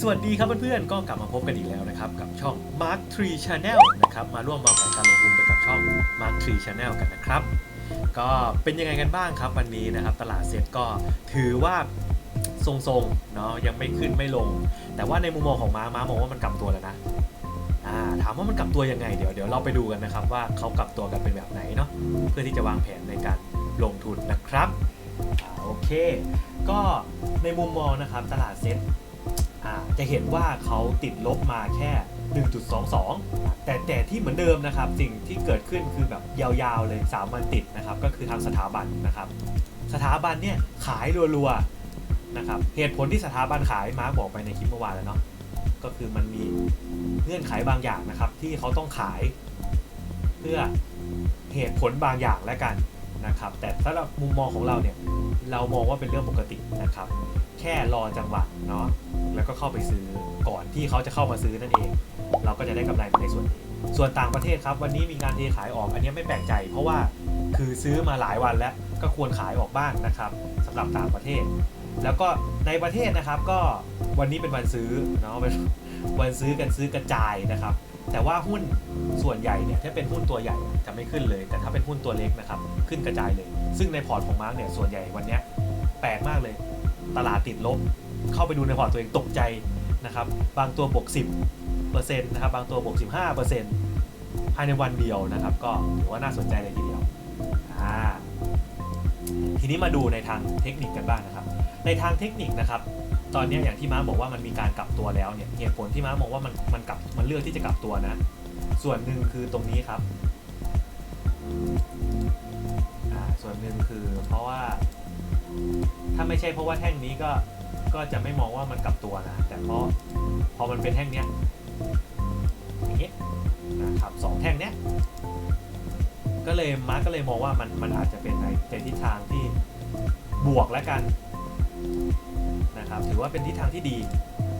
สวัสดีครับเพื่อนๆ ก็กลับมาพบกันอีกแล้วนะครับกับช่อง Mark Tree Channel นะครับมาร่วมวางแผนการลงทุนไปกับช่อง Mark Tree Channel กันนะครับ ก็เป็นยังไงกันบ้างครับวันนี้นะครับ ตลาดเซ็ตก็ถือว่าทรงๆเนาะยังไม่ขึ้นไม่ลง แต่ว่าในมุมมองของม้าม้ามองว่ามันกลับตัวแล้วนะถามว่ามันกลับตัวยังไงเดี๋ยวเดี๋ยวเราไปดูกันนะครับว่าเขากลับตัวกันเป็นแบบไหนเนาะเพื่อที่จะวางแผนในการลงทุนนะครับ เค ก็ในมุมมองนะครับตลาดเซ็ตจะเห็นว่าเขาติดลบมาแค่ 1.22 แต่แต่ที่เหมือนเดิมนะครับ สิ่งที่เกิดขึ้นคือแบบยาวๆเลย 3 วันติดนะครับ ก็คือทางสถาบันนะครับ สถาบันเนี่ยขายรัวๆนะครับเหตุผลที่สถาบันขายมาร์กบอกไปในคลิปเมื่อวานแล้วเนาะก็คือมันมีเงื่อนไขบางอย่างนะครับ ที่เขาต้องขาย เพื่อเหตุผลบางอย่างแล้วกัน นะครับ แต่สำหรับมุมมองของเราเนี่ยเรามองว่าเป็นเรื่องปกตินะครับ แค่รอจังหวะเนาะแล้วก็เข้าไปซื้อก่อนที่เขาจะเข้ามาซื้อนั่นเอง เราก็จะได้กำไรในส่วนนี้ส่วนต่างประเทศครับ วันนี้มีการเทขายออกอันนี้ไม่แปลกใจ เพราะว่าคือซื้อมาหลายวันแล้วก็ควรขายออกบ้างนะครับสำหรับต่างประเทศ แล้วก็ในประเทศนะครับก็วันนี้เป็นวันซื้อเนาะเป็นวันซื้อกันซื้อกระจายนะครับ แต่ว่าหุ้นส่วนใหญ่เนี่ยถ้าเป็นหุ้นตัวใหญ่จะไม่ขึ้นเลย แต่ถ้าเป็นหุ้นตัวเล็กนะครับขึ้นกระจายเลย ซึ่งในพอร์ตของมาร์กเนี่ยส่วนใหญ่วันนี้แปลกมากเลย ตลาดติดลบ เข้าไปดูในพอร์ตตัวเองตกใจนะครับบางตัวบวก 10เปอร์เซ็นต์นะครับบางตัวบวก 15เปอร์เซ็นต์ภายในวันเดียวนะครับ ก็ถือว่าน่าสนใจเลยทีเดียวทีนี้มาดูในทางเทคนิคกันบ้างนะครับ ในทางเทคนิคนะครับ ตอนนี้อย่างที่ม้าบอกว่ามันมีการกลับตัวแล้วเนี่ยเหตุผลที่ม้ามองว่ามันมันกลับมันเลือกที่จะกลับตัวนะ ส่วนหนึ่งคือตรงนี้ครับอ่าส่วนหนึ่งคือเพราะว่าถ้าไม่ใช่เพราะว่าแท่งนี้ก็ก็จะไม่มองว่ามันกลับตัวนะ แต่เพราะพอมันเป็นแท่งเนี้ยอย่างเงี้ยนะครับสองแท่งเนี้ยก็เลยมาร์กก็เลยมองว่ามันมันอาจจะเป็นในในทิศทางที่บวกแล้วกัน นะครับถือว่าเป็นทิศทางที่ดี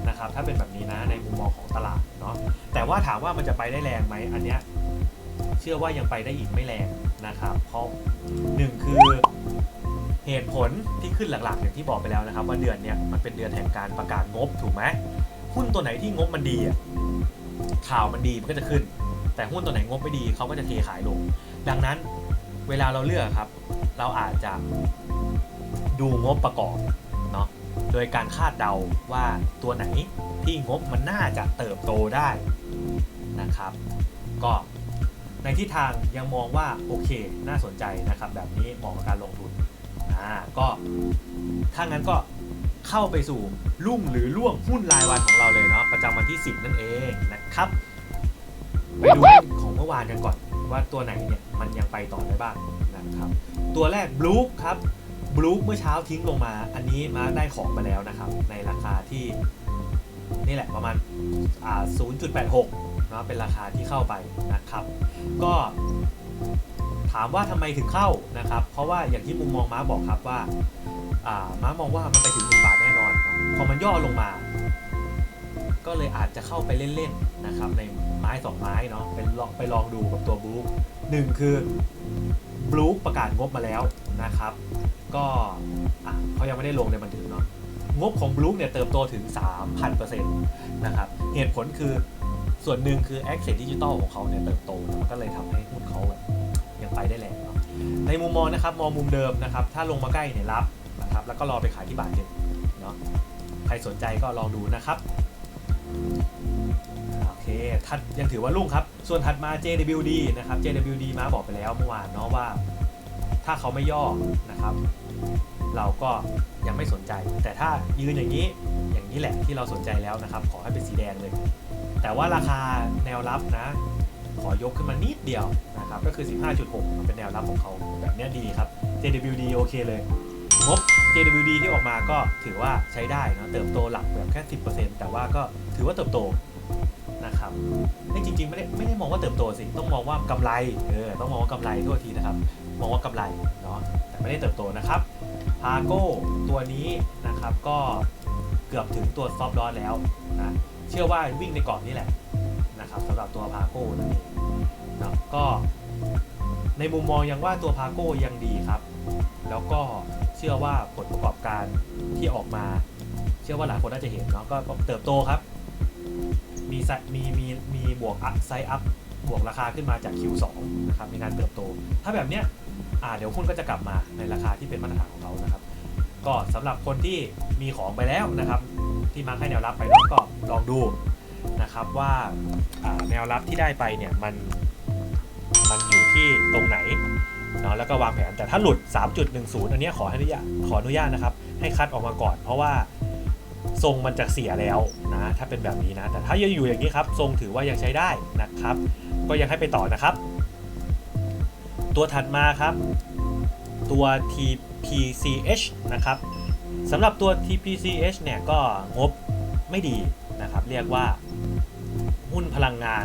นะครับถ้าเป็นแบบนี้นะในมุมมองของตลาดเนาะแต่ว่าถามว่ามันจะไปได้แรงไหมอันเนี้ยเชื่อว่ายังไปได้อีกไม่แรงนะครับเพราะหนึ่งคือเหตุผลที่ขึ้นหลักๆอย่างที่บอกไปแล้วนะครับ ว่าเดือนเนี้ยมันเป็นเดือนแห่งการประกาศงบถูกไหมหุ้นตัวไหนที่งบมันดีอะข่าวมันดีมันก็จะขึ้น แต่หุ้นตัวไหนงบไม่ดีเขาก็จะเทขายลง ดังนั้นเวลาเราเลือกครับ เราอาจจะดูงบประกอบ โดยการคาดเดาว่าตัวไหนที่งบมันน่าจะเติบโตได้นะครับ ก็ในทิศทางยังมองว่าโอเคน่าสนใจนะครับแบบนี้เหมาะกับการลงทุนอ่าก็ถ้างั้นก็เข้าไปสู่รุ่งหรือล่วงหุ้นรายวันของเราเลยเนาะประจำวันที่ 10 นั่นเองนะครับไปดูของเมื่อวานกันก่อนว่าตัวไหนเนี่ยมันยังไปต่อได้บ้างนะครับ ตัวแรกบลูคครับ บลูคเมื่อเช้าทิ้งลงมา อันนี้มาได้ของมาแล้วนะครับ ในราคาที่นี่แหละประมาณอ่า0.86นะเป็นราคาที่เข้าไปนะครับ ก็ถามว่าทำไมถึงเข้านะครับ เพราะว่าอย่างที่มุมมองม้าบอกครับว่าอ่าม้ามองว่ามันไปถึงหนึ่งบาทแน่นอน พอมันย่อลงมา ก็เลยอาจจะเข้าไปเล่นๆนะครับในไม้สองไม้เนาะไปลองไปลองดูกับตัวบลูคหนึ่งคือบลูคประกาศงบมาแล้วนะครับ ก็อะเขายังไม่ได้ลงในบันทึกเนาะงบของบลูคเนี่ยเติบโตถึง 3,000%นะครับ เหตุผลคือส่วนหนึ่งคือ Access Digital ของเขาเนี่ยเติบโตก็เลยทำให้หุ้นเขาแบบยังไปได้แรงเนาะในมุมมองนะครับมองมุมเดิมนะครับ ถ้าลงมาใกล้เนี่ยรับนะครับ แล้วก็รอไปขายที่บาทหนึ่งเนาะใครสนใจก็ลองดูนะครับโอเคถัดยังถือว่ารุ่งครับ ส่วนถัดมา JWD นะครับ JWD มาบอกไปแล้วเมื่อวานเนาะว่า ถ้าเขาไม่ย่อนะครับ เราก็ยังไม่สนใจ แต่ถ้ายืนอย่างนี้อย่างนี้แหละที่เราสนใจแล้วนะครับ ขอให้เป็นสีแดงเลย แต่ว่าราคาแนวรับนะ ขอยกขึ้นมานิดเดียวนะครับ ก็คือ 15.6มันเป็นแนวรับของเขาแบบนี้ดีครับ JWD โอเคเลยงบ JWD ที่ออกมาก็ถือว่าใช้ได้นะเติบโตหลักแบบแค่ 10%แต่ว่าก็ถือว่าเติบโตนะครับเอ้ยจริงๆ ไม่ได้ไม่ได้มองว่าเติบโตสิ ต้องมองว่ากำไร เออ ต้องมองว่ากำไรทั่วทีนะครับ มองว่ากำไรเนาะแต่ไม่ได้เติบโตนะครับพาโก้ตัวนี้นะครับก็เกือบถึงตัวซอฟต์ลอแล้วนะเชื่อว่าวิ่งในกรอบนี้แหละนะครับสำหรับตัวพาโก้นั่นเองนะก็ในมุมมองยังว่าตัวพาโก้ยังดีครับ แล้วก็เชื่อว่าผลประกอบการที่ออกมา เชื่อว่าหลายคนน่าจะเห็นเนาะก็เติบโตครับ มีไซมีมีมีบวกอัพไซอัพ บวกราคาขึ้นมาจาก Q2 นะครับมีการเติบโต ถ้าแบบเนี้ยเดี๋ยวหุ้นก็จะกลับมาในราคาที่เป็นมาตรฐานของเขานะครับ ก็สำหรับคนที่มีของไปแล้วนะครับ ที่มาร์คให้แนวรับไปแล้วก็ลองดูนะครับว่าแนวรับที่ได้ไปเนี่ยมันมันอยู่ที่ตรงไหนเนาะแล้วก็วางแผนแต่ถ้าหลุด 3.10 อันนี้ขออนุญาตขออนุญาตนะครับ ให้คัดออกมาก่อน เพราะว่าทรงมันจะเสียแล้วนะถ้าเป็นแบบนี้นะ แต่ถ้ายังอยู่อย่างนี้ครับ ทรงถือว่ายังใช้ได้นะครับ ก็ยังให้ไปต่อนะครับ ตัวถัดมาครับ ตัว TPCH นะครับสำหรับตัว TPCH เนี่ยก็งบไม่ดีนะครับ เรียกว่าหุ้นพลังงาน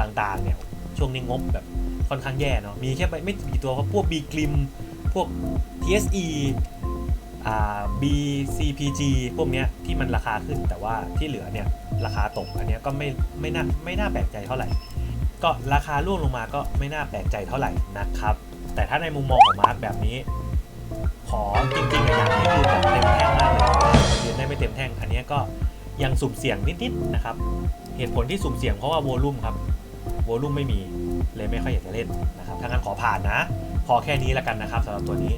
ต่างๆเนี่ยช่วงนี้งบแบบค่อนข้างแย่เนาะมีแค่ไม่ไม่กี่ตัวครับพวก B กริมพวก TSE อ่า BCPG พวกเนี้ยที่มันราคาขึ้นแต่ว่าที่เหลือเนี่ยราคาตกอันเนี้ยก็ไม่ไม่น่าไม่น่าแปลกใจเท่าไหร่ ก็ราคาร่วงลงมาก็ไม่น่าแปลกใจเท่าไหร่นะครับ แต่ถ้าในมุมมองของมาร์กแบบนี้ ขอจริงๆอะอยากให้ยืนแบบเต็มแท่งมากเลยยืนได้ไม่เต็มแท่ง อันนี้ก็ยังสุ่มเสี่ยงนิดๆนะครับ เหตุผลที่สุ่มเสี่ยงเพราะว่าโวลุ่มครับโวลุ่มไม่มีเลยไม่ค่อยอยากจะเล่นนะครับถ้างั้นขอผ่านนะ พอแค่นี้แล้วกันนะครับสำหรับตัวนี้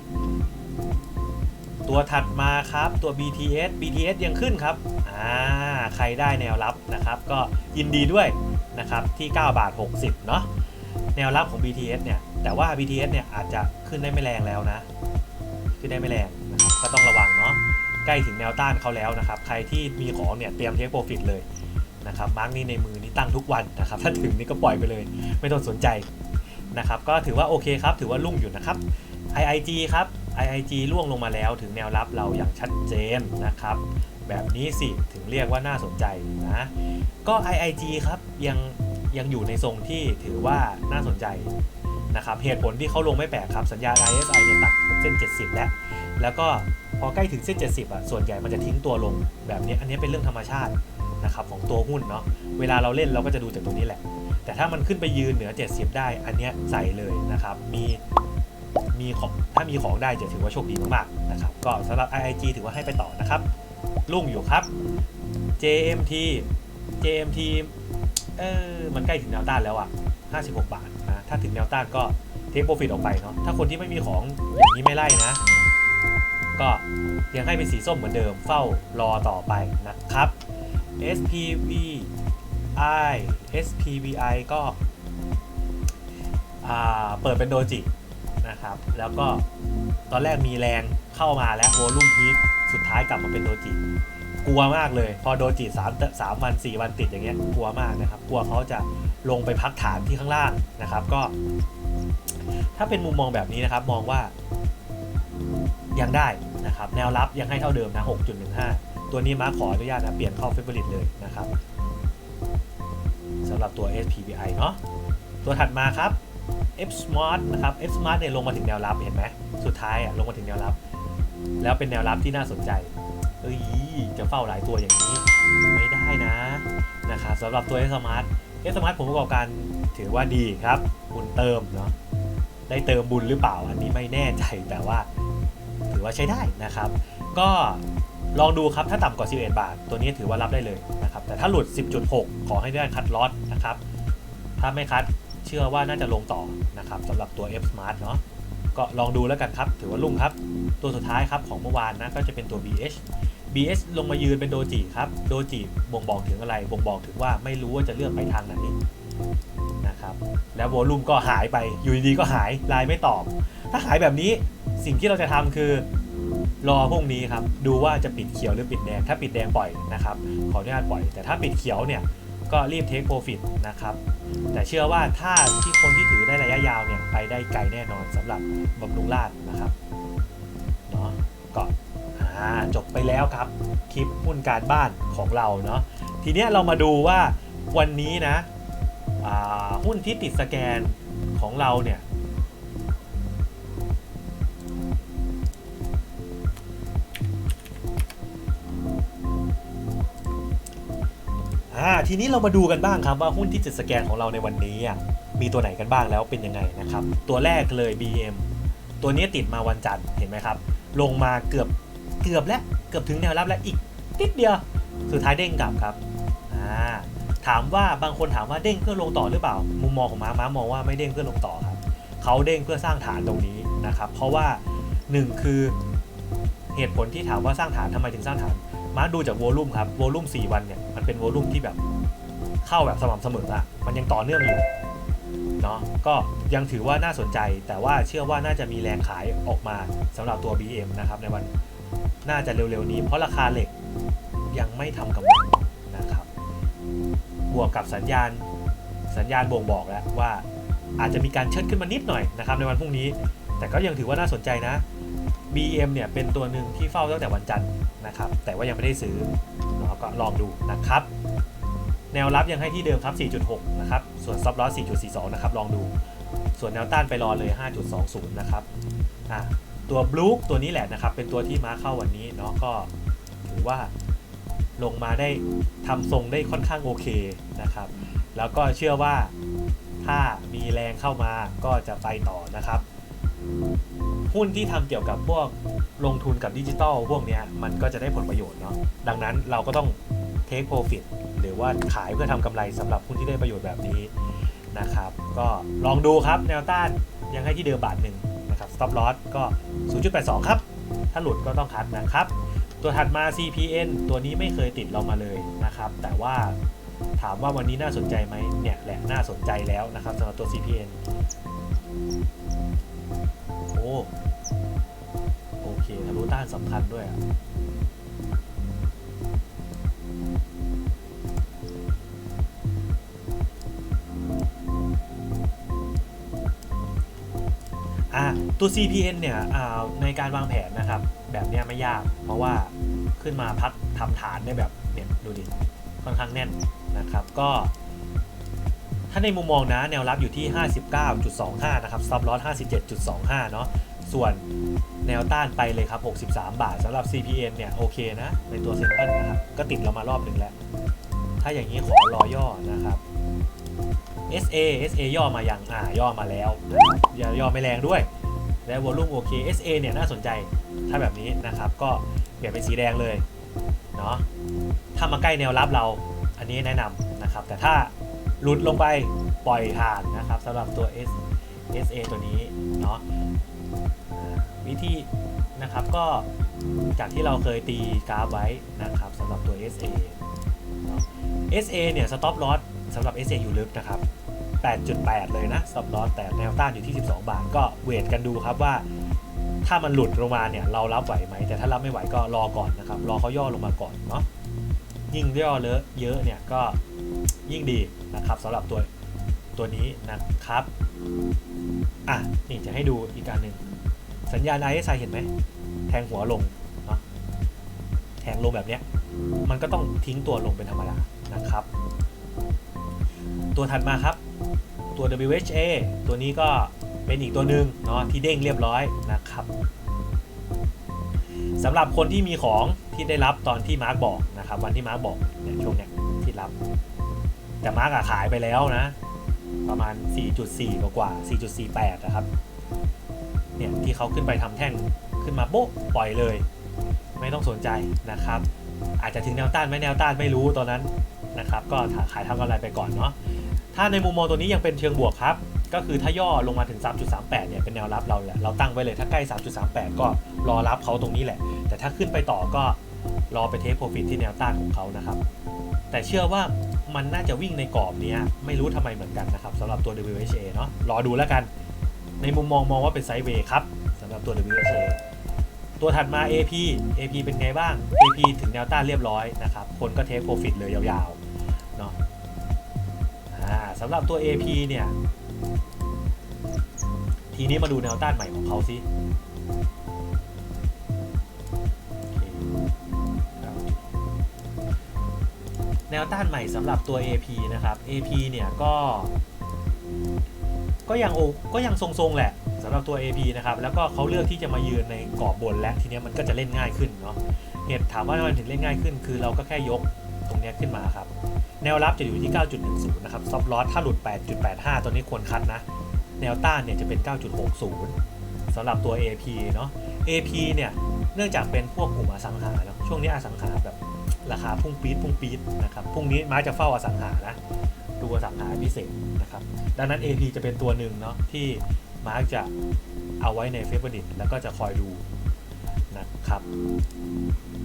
ตัวถัดมาครับตัว BTS BTS ยังขึ้นครับอ่าใครได้แนวรับนะครับ ก็ยินดีด้วย นะครับที่9บาท60เนาะแนวรับของ BTS เนี่ยแต่ว่า BTS เนี่ยอาจจะขึ้นได้ไม่แรงแล้วนะ ขึ้นได้ไม่แรงนะครับก็ต้องระวังเนาะใกล้ถึงแนวต้านเขาแล้วนะครับ ใครที่มีของเนี่ยเตรียมเทคโปรฟิตเลยนะครับมาร์กนี่ในมือนี่ตั้งทุกวันนะครับ ถ้าถึงนี่ก็ปล่อยไปเลย ไม่ต้องสนใจนะครับ ก็ถือว่าโอเคครับ ถือว่ารุ่งอยู่นะครับ IIG ครับ IIG ล่วงลงมาแล้วถึงแนวรับเราอย่างชัดเจนนะครับ แบบนี้สิถึงเรียกว่าน่าสนใจนะก็ IIG ครับยังยังอยู่ในทรงที่ถือว่าน่าสนใจนะครับเหตุผลที่เขาลงไม่แปลกครับสัญญาณ RSI เนี่ยตัดเส้น 70 แล้ว แล้วก็พอใกล้ถึงเส้น 70อะส่วนใหญ่มันจะทิ้งตัวลงแบบนี้อันนี้เป็นเรื่องธรรมชาตินะครับของตัวหุ้นเนาะเวลาเราเล่นเราก็จะดูจากตรงนี้แหละ แต่ถ้ามันขึ้นไปยืนเหนือ 70 ได้อันนี้ใส่เลยนะครับมีมีของถ้ามีของได้จะถือว่าโชคดีมากๆนะครับก็สำหรับ IIG ถือว่าให้ไปต่อนะครับ ลุ่งอยู่ครับ JMT JMT เออมันใกล้ถึงแนวต้านแล้วอะ่ะ 56 บาทนะ ถ้าถึงแนวต้านก็เทคโปรฟิตออกไปเนาะ ถ้าคนที่ไม่มีของอย่างนี้ไม่ไล่นะ ก็ยังให้เป็นสีส้มเหมือนเดิม เฝ้ารอต่อไปนะครับ SPVI SPVI ก็อ่าเปิดเป็นโดจินะครับ แล้วก็ตอนแรกมีแรงเข้ามาแล้วโวลุ่มพีคสุดายกลับมาเป็นโดจิ กลัวมากเลย พอโดจิสามสามวันสี่วันติดอย่างเงี้ยกลัวมากนะครับ กลัวเขาจะลงไปพักฐานที่ข้างล่างนะครับ ก็ ถ้าเป็นมุมมองแบบนี้นะครับ มองว่า ยังได้นะครับ แนวรับยังให้เท่าเดิมนะ 6.15 ตัวนี้มาขออนุญาตนะเปลี่ยนเข้าเฟเวอริตเลยนะครับสำหรับตัว SPBI เนาะตัวถัดมาครับ F Smart นะครับ F Smart เนี่ยลงมาถึงแนวรับเห็นไหม สุดท้ายอะลงมาถึงแนวรับ แล้วเป็นแนวรับที่น่าสนใจ เอ้ย จะเฝ้าหลายตัวอย่างนี้ ไม่ได้นะนะครับสำหรับตัว S Smart S Smart ผมประกอบการถือว่าดีครับบุญเติมเนาะได้เติมบุญหรือเปล่าอันนี้ไม่แน่ใจแต่ว่า ถือว่าใช้ได้นะครับ ก็ลองดูครับถ้าต่ำกว่า 11 บาท ตัวนี้ถือว่ารับได้เลยนะครับ แต่ถ้าหลุด 10.6 ขอให้ได้คัดลอตนะครับ ถ้าไม่คัดเชื่อว่าน่าจะลงต่อนะครับสำหรับตัว F Smart เนาะ ก็ลองดูแล้วกันครับ ถือว่าลุ่งครับ ตัวสุดท้ายครับของเมื่อวานนะก็จะเป็นตัว BH BH ลงมายืนเป็นโดจิครับ โดจิบ่งบอกถึงอะไร บ่งบอกถึงว่าไม่รู้ว่าจะเลือกไปทางไหนนะครับ แล้วโวลุ่มก็หายไป อยู่ดีๆก็หาย ไลน์ไม่ตอบ ถ้าหายแบบนี้สิ่งที่เราจะทำคือ รอพรุ่งนี้ครับ ดูว่าจะปิดเขียวหรือปิดแดง ถ้าปิดแดงปล่อยนะครับ ขออนุญาตปล่อย แต่ถ้าปิดเขียวเนี่ย ก็รีบเทคโปรฟิตนะครับ แต่เชื่อว่าถ้าที่คนที่ถือได้ระยะยาวเนี่ยไปได้ไกลแน่นอนสำหรับบำรุงราชนะครับเนาะก็อ่าจบไปแล้วครับคลิปหุ้นการบ้านของเราเนาะทีเนี้ยเรามาดูว่าวันนี้นะหุ้นที่ติดสแกนของเราเนี่ย ทีนี้เรามาดูกันบ้างครับว่าหุ้นที่จะสแกนของเราในวันนี้อะมีตัวไหนกันบ้างแล้วเป็นยังไงนะครับ ตัวแรกเลย BM ตัวนี้ติดมาวันจันทร์เห็นไหมครับ ลงมาเกือบเกือบแล้วเกือบถึงแนวรับแล้วอีกติดเดียว สุดท้ายเด้งกลับครับาถามว่าบางคนถามว่าเด้งเพื่อลงต่อหรือเปล่า มุมมองของม้าม้ามองว่าไม่เด้งเพื่อลงต่อครับเขาเด้งเพื่อสร้างฐานตรงนี้นะครับ เพราะว่าหนึ่งคือเหตุผลที่ถามว่าสร้างฐานทำไมถึงสร้างฐาน ม้าดูจากโวลุ่มครับโวลุ่ม4วันเนี่ย เป็นโวลุ่มที่แบบเข้าแบบสม่ำเสมออะมันยังต่อเนื่องอยู่เนาะก็ยังถือว่าน่าสนใจ แต่ว่าเชื่อว่าน่าจะมีแรงขายออกมาสำหรับตัว BM นะครับในวันน่าจะเร็วๆนี้ เพราะราคาเหล็กยังไม่ทำกำไรนะครับ บวกกับสัญญาณสัญญาณบ่งบอกแล้วว่าอาจจะมีการเชิดขึ้นมานิดหน่อยนะครับในวันพรุ่งนี้ แต่ก็ยังถือว่าน่าสนใจนะ BM เนี่ยเป็นตัวหนึ่งที่เฝ้าตั้งแต่วันจันทร์ นะครับ แต่ว่ายังไม่ได้ซื้อเนาะก็ลองดูนะครับ แนวรับยังให้ที่เดิมครับ 4.6 นะครับ ส่วน stop loss 4.42 นะครับ ลองดู ส่วนแนวต้านไปรอเลย 5.20 นะครับ อะตัวบลูคตัวนี้แหละนะครับ เป็นตัวที่มาเข้าวันนี้เนาะก็ถือว่าลงมาได้ทำทรงได้ค่อนข้างโอเคนะครับ แล้วก็เชื่อว่าถ้ามีแรงเข้ามาก็จะไปต่อนะครับ หุ้นที่ทำเกี่ยวกับพวกลงทุนกับดิจิตอลพวกเนี้ยมันก็จะได้ผลประโยชน์เนาะดังนั้นเราก็ต้องเทคโปรฟิตหรือว่าขายเพื่อทำกำไรสำหรับหุ้นที่ได้ประโยชน์แบบนี้นะครับ ก็ลองดูครับแนวต้านยังให้ที่เดิมบาทหนึ่งนะครับ stop loss ก็ 0.82 ครับ ถ้าหลุดก็ต้องคัดนะครับ ตัวถัดมา CPN ตัวนี้ไม่เคยติดเรามาเลยนะครับ แต่ว่าถามว่าวันนี้น่าสนใจไหมเนี่ยแหละน่าสนใจแล้วนะครับสำหรับตัว CPN โอ้โอเคทะลุต้านสำคัญด้วยอะอะตัว CPN เนี่ยอ่าในการวางแผนนะครับ แบบเนี้ยไม่ยาก เพราะว่าขึ้นมาพักทำฐานได้แบบเนี่ยดูดิค่อนข้างแน่นนะครับ ก็ถ้าในมุมมองนะแนวรับอยู่ที่ 59.25 นะครับ stop loss 57.25 เนาะ ส่วนแนวต้านไปเลยครับ 63 บาทสำหรับ CPN เนี่ยโอเคนะในตัวเซ็นทรัลนะครับ ก็ติดเรามารอบหนึ่งแล้ว ถ้าอย่างนี้ขอรอย่อนะครับ SA SA ย่อมาอย่างอ่าย่อมาแล้วนะครับย่อย่อไม่แรงด้วย และวอลุ่มโอเค SA เนี่ยน่าสนใจถ้าแบบนี้นะครับ ก็เปลี่ยนเป็นสีแดงเลยเนาะถ้ามาใกล้แนวรับเราอันนี้แนะนำนะครับ แต่ถ้าหลุดลงไปปล่อยผ่านนะครับสำหรับตัว S SA ตัวนี้เนาะาวิธีนะครับก็จากที่เราเคยตีกราฟไว้นะครับสำหรับตัว SA เนาะ SA เนี่ย stop loss สำหรับ SA อยู่ลึกนะครับ 8.8 เลยนะ stop loss แต่แนวต้านอยู่ที่ 12 บาท ก็เวทกันดูครับว่า ถ้ามันหลุดลงมาเนี่ย เรารับไหวไหม แต่ถ้ารับไม่ไหวก็รอก่อนนะครับ รอเขาย่อลงมาก่อนเนาะยิ่งย่อเลอะเยอะเนี่ยก็ยิ่งดีนะครับสำหรับตัวตัวนี้นะครับอะนี่จะให้ดูอีกการหนึ่ง สัญญาณ RSI เห็นไหม แทงหัวลงเนาะแทงลงแบบเนี้ย มันก็ต้องทิ้งตัวลงเป็นธรรมดานะครับ ตัวถัดมาครับ ตัว WHA ตัวนี้ก็เป็นอีกตัวหนึ่งเนาะที่เด้งเรียบร้อยนะครับสำหรับคนที่มีของที่ได้รับตอนที่มาร์กบอกนะครับวันที่มาร์กบอกเนี่ยช่วงเนี้ยที่รับ แต่มาร์กอะขายไปแล้วนะ ประมาณ 4.4 กว่ากว่า4.48 นะครับ เนี่ยที่เขาขึ้นไปทำแท่งขึ้นมาโป๊ะปล่อยเลย ไม่ต้องสนใจนะครับ อาจจะถึงแนวต้านไหม่แนวต้านไม่รู้ตอนนั้นนะครับ ก็ขายทำกำไรไปก่อนเนาะถ้าในมุมมองตัวนี้ยังเป็นเชิงบวกครับ ก็คือถ้าย่อลงมาถึง 3.38 เนี่ยเป็นแนวรับเราแหละเราตั้งไว้เลยถ้าใกล้ 3.38 ก็รอรับเขาตรงนี้แหละ แต่ถ้าขึ้นไปต่อก็รอไปเทคโปรฟิตที่แนวต้านของเขานะครับ แต่เชื่อว่ามันน่าจะวิ่งในกรอบนี้ไม่รู้ทำไมเหมือนกันนะครับสำหรับตัว WHA เนาะรอดูแล้วกัน ในมุมมองมองว่าเป็นไซด์เวย์ครับสำหรับตัว WHA ตัวถัดมา AP AP เป็นไงบ้าง AP ถึงแนวต้านเรียบร้อยนะครับ คนก็เทคโปรฟิตเลยยาวๆเนาะสำหรับตัว AP เนี่ย ทีนี้มาดูแนวต้านใหม่ของเขาสิแนวต้านใหม่สำหรับตัว AP นะครับ AP เนี่ยก็ ก็ยังโอก็ยังทรงๆแหละสำหรับตัว AP นะครับแล้วก็เขาเลือกที่จะมายืนในกรอบบนและทีเนี้ยมันก็จะเล่นง่ายขึ้นเนาะเหตุถามว่าทำไมถึงเล่นง่ายขึ้น คือเราก็แค่ยกตรงนี้ขึ้นมาครับ แนวรับจะอยู่ที่ 9.10 นะครับซับลอสถ้าหลุด 8.85 ตัวนี้ควรคัดนะ แนวต้านเนี่ยจะเป็น 9.60สำหรับตัว AP เนาะ AP เนี่ยเนื่องจากเป็นพวกกลุ่มอสังหาเนาะช่วงนี้อสังหาแบบราคาพุ่งปี๊ดพุ่งปี๊ดนะครับพรุ่งนี้มาจะเฝ้าอสังหานะ ดูอสังหาพิเศษนะครับ ดังนั้น AP จะเป็นตัวหนึ่งเนาะที่มาร์คจะเอาไว้ในเฟเวอร์ดิตแล้วก็จะคอยดูนะครับ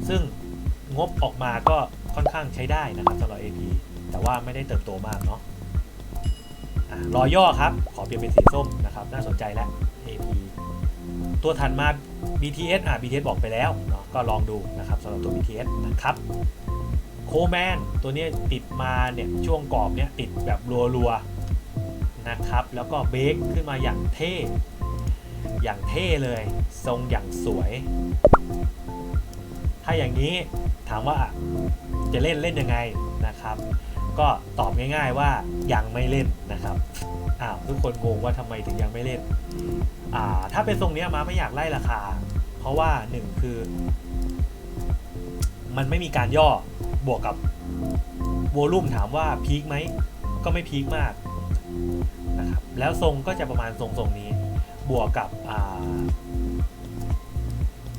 ซึ่งงบออกมาก็ค่อนข้างใช้ได้นะครับสำหรับ AP แต่ว่าไม่ได้เติบโตมากเนาะอะรอย่อครับ ขอเปลี่ยนเป็นสีส้มนะครับ น่าสนใจแล้ว AP ตัวถัดมา BTS อะ BTS บอกไปแล้วเนาะก็ลองดูนะครับสำหรับตัว BTS นะครับ โคแมนตัวนี้ติดมาเนี่ยช่วงกรอบเนี่ยติดแบบรัวๆนะครับ แล้วก็เบรกขึ้นมาอย่างเท่ อย่างเท่เลย ทรงอย่างสวย ถ้าอย่างนี้ถามว่าจะเล่นเล่นยังไงนะครับ ก็ตอบง่ายๆว่ายังไม่เล่นนะครับอ้าวทุกคนงงว่าทำไมถึงยังไม่เล่นอ่าถ้าเป็นทรงนี้มาไม่อยากไล่ราคา เพราะว่าหนึ่งคือ มันไม่มีการย่อ บวกกับโวลุ่มถามว่าพีคไหมก็ไม่พีคมากนะครับแล้วทรงก็จะประมาณทรงทรงนี้ บวกกับ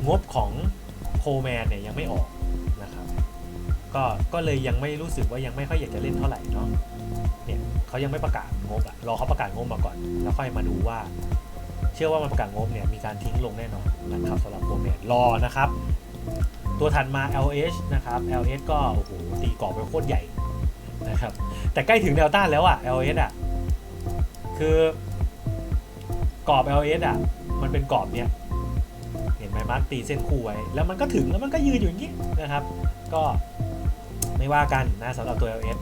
งบของโคแมนเนี่ยยังไม่ออกนะครับก็ก็เลยยังไม่รู้สึกว่ายังไม่ค่อยอยากจะเล่นเท่าไหร่เนาะเนี่ยเขายังไม่ประกาศงบอะรอเขาประกาศงบมาก่อน แล้วค่อยมาดูว่า เชื่อว่ามันประกาศงบเนี่ยมีการทิ้งลงแน่นอนนะครับสำหรับโคแมนรอนะครับ ตัวถัดมา LH นะครับ LH ก็โอ้โหตีกรอบไปโคตรใหญ่นะครับแต่ใกล้ถึงแนวต้านแล้วอะ LH อะคือกรอบ LH อะมันเป็นกรอบเนี้ย เห็นไหมมาร์กตีเส้นคู่ไว้ แล้วมันก็ถึงแล้วมันก็ยืนอยู่อย่างนี้นะครับ ก็ไม่ว่ากันนะสำหรับตัว LS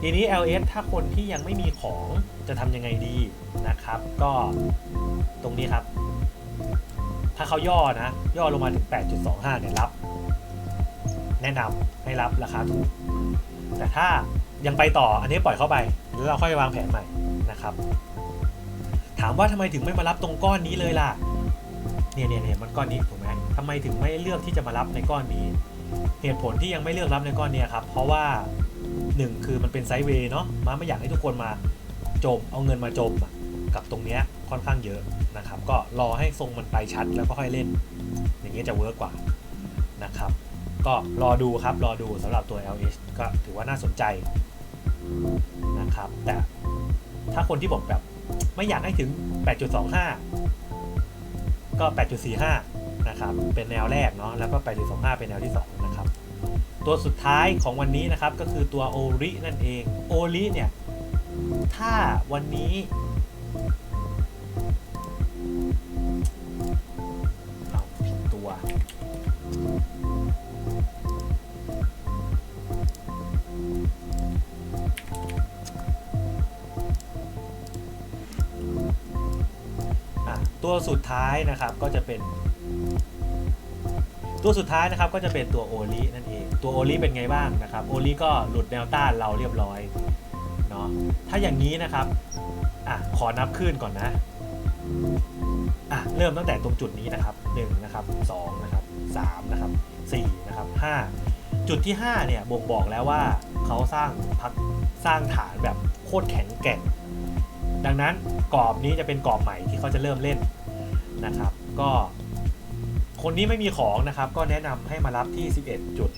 ทีนี้ LS ถ้าคนที่ยังไม่มีของจะทำยังไงดีนะครับ ก็ตรงนี้ครับ ถ้าเขาย่อนะ ย่อลงมาถึง 8.25 เนี่ยรับ แนะนำให้รับราคาถูก แต่ถ้ายังไปต่ออันนี้ปล่อยเข้าไป แล้วเราค่อยวางแผนใหม่นะครับ ถามว่าทำไมถึงไม่มารับตรงก้อนนี้เลยล่ะ เนี่ยเนี่ยเนี่ยมันก้อนนี้ถูกไหมทำไมถึงไม่เลือกที่จะมารับในก้อนนี้ เหตุผลที่ยังไม่เลือกรับในก้อนนี้ครับ เพราะว่าหนึ่งคือมันเป็นไซด์เวย์เนาะมาไม่อยากให้ทุกคนมาจมเอาเงินมาจมกับตรงเนี้ย ค่อนข้างเยอะนะครับ ก็รอให้ทรงมันไปชัดแล้วก็ค่อยเล่น อย่างเงี้จะเวิร์กกว่านะครับ ก็รอดูครับรอดูสำหรับตัว LH ก็ถือว่าน่าสนใจนะครับ แต่ถ้าคนที่บอกแบบไม่อยากให้ถึง 8.25 ก็ 8.45 นะครับ เป็นแนวแรกเนาะแล้วก็ 8.25 เป็นแนวที่ 2 นะครับ ตัวสุดท้ายของวันนี้นะครับ ก็คือตัวโอรินั่นเองโอริเนี่ย ถ้าวันนี้ ตัวสุดท้ายนะครับก็จะเป็น ตัวสุดท้ายนะครับก็จะเป็นตัวโอลินั่นเอง ตัวโอลิเป็นไงบ้างนะครับโอลิก็หลุดแนวต้านเราเรียบร้อยเนาะถ้าอย่างนี้นะครับอะขอนับขึ้นก่อนนะอะเริ่มตั้งแต่ตรงจุดนี้นะครับ1นะครับ2นะครับ3นะครับ4นะครับ5จุดที่ 5 เนี่ยบ่งบอกแล้วว่าเขาสร้างพักสร้างฐานแบบโคตรแข็งแกร่ง ดังนั้นกรอบนี้จะเป็นกรอบใหม่ที่เขาจะเริ่มเล่นนะครับ ก็คนนี้ไม่มีของนะครับ ก็แนะนำให้มารับที่ 11จุด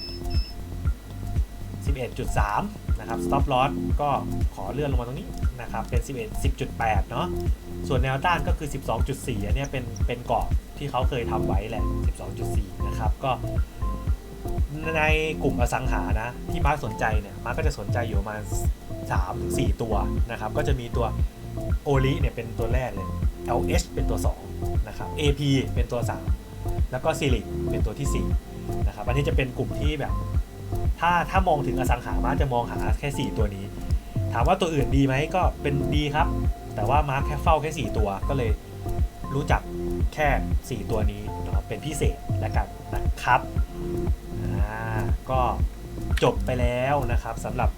11.3 นะครับ stop loss ก็ขอเลื่อนลงมาตรงนี้นะครับ เป็น 11 10.8 เนาะ ส่วนแนวต้านก็คือ 12.4 อันนี้เป็น เป็นกรอบที่เขาเคยทำไว้แหละ 12.4 นะครับ ก็ในกลุ่มอสังหานะ ที่มาร์คสนใจเนี่ย มาร์คก็จะสนใจอยู่ประมาณ3ถึง4ตัวนะครับ ก็จะมีตัว โอลิเนี่ยเป็นตัวแรกเลย LH เป็นตัว 2 นะครับ AP เป็นตัว 3 แล้วก็ c ิลิกเป็นตัวที่ 4 นะครับ อันนี้จะเป็นกลุ่มที่แบบ ถ้าถ้ามองถึงอสังหามาร์จะมองหาแค่ 4 ตัวนี้ ถามว่าตัวอื่นดีไหมก็เป็นดีครับ แต่ว่ามาร์คแค่เฝ้าแค่ 4 ตัวก็เลยรู้จักแค่ 4 ตัวนี้นะครับเป็นพิเศษแล้วกันนะครับ อ่า ก็จบไปแล้วนะครับสำหรับ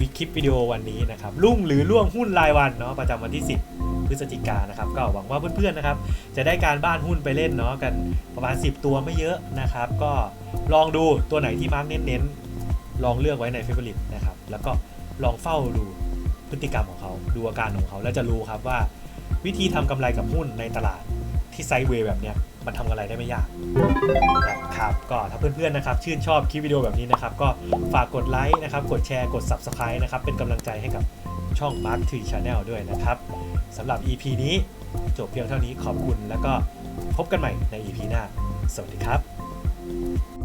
วิคลิปวิดีโอวันนี้นะครับรุ่งหรือล่วงหุ้นรายวันเนาะประจำวันที่ 10 พฤศจิกานะครับก็หวังว่าเพื่อนๆนะครับ จะได้การบ้านหุ้นไปเล่นเนาะกันประมาณ 10 ตัวไม่เยอะนะครับ ก็ลองดูตัวไหนที่มาร์กเน้นๆลองเลือกไว้ในเฟเวอริตนะครับแล้วก็ลองเฝ้าดูพฤติกรรมของเขาดูอาการของเขาแล้วจะรู้ครับว่า วิธีทำกำไรกับหุ้นในตลาดที่ไซด์เวย์แบบเนี้ย มันทำอะไรได้ไม่ยากนะครับก็ถ้าเพื่อนๆนะครับชื่นชอบคลิปวิดีโอแบบนี้นะครับ ก็ฝากกดไลค์นะครับ กดแชร์กด Subscribe นะครับ เป็นกำลังใจให้กับช่อง Mark Tree Channel ด้วยนะครับสำหรับ EP นี้จบเพียงเท่านี้ขอบคุณแล้วก็พบกันใหม่ใน EP หน้า สวัสดีครับ